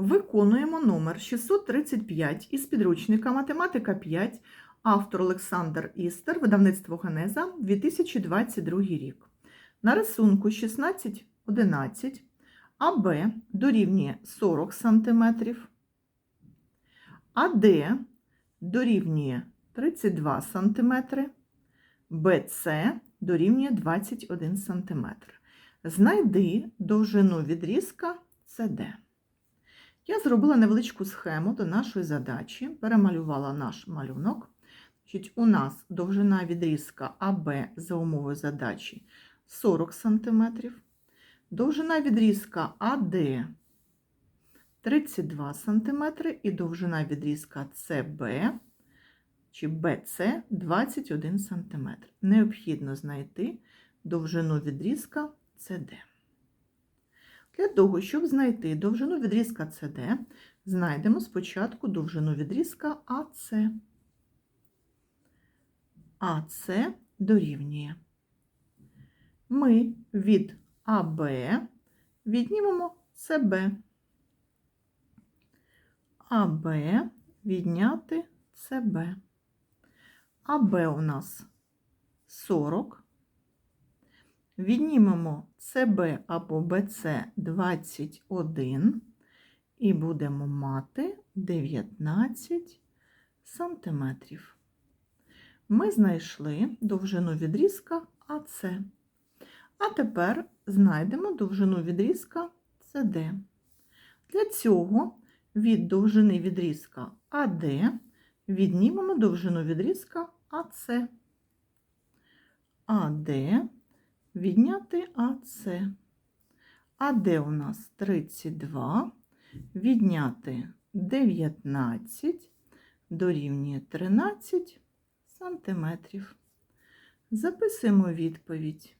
Виконуємо номер 635 із підручника Математика 5, автор Олександр Істер, видавництво Генеза, 2022 рік. На рисунку 1611 АБ дорівнює 40 см, АД дорівнює 32 см, БЦ дорівнює 21 см. Знайди довжину відрізка СД. Я зробила невеличку схему до нашої задачі, перемалювала наш малюнок. Значить, У нас довжина відрізка АБ за умовою задачі 40 см, довжина відрізка АД 32 см і довжина відрізка СБ чи БЦ 21 см. Необхідно знайти довжину відрізка СД. Для того, щоб знайти довжину відрізка CD, знайдемо спочатку довжину відрізка АС. АС дорівнює. Ми від АБ віднімемо СБ. АБ відняти СБ. АБ у нас 40. Віднімемо СБ або БЦ 21 і будемо мати 19 сантиметрів. Ми знайшли довжину відрізка АС. А тепер знайдемо довжину відрізка СД. Для цього від довжини відрізка АД віднімемо довжину відрізка АС. АД відняти АС. АД у нас 32, відняти 19 дорівнює 13 сантиметрів. Записуємо відповідь.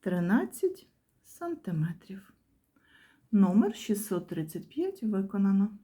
13 сантиметрів. Номер 635 виконано.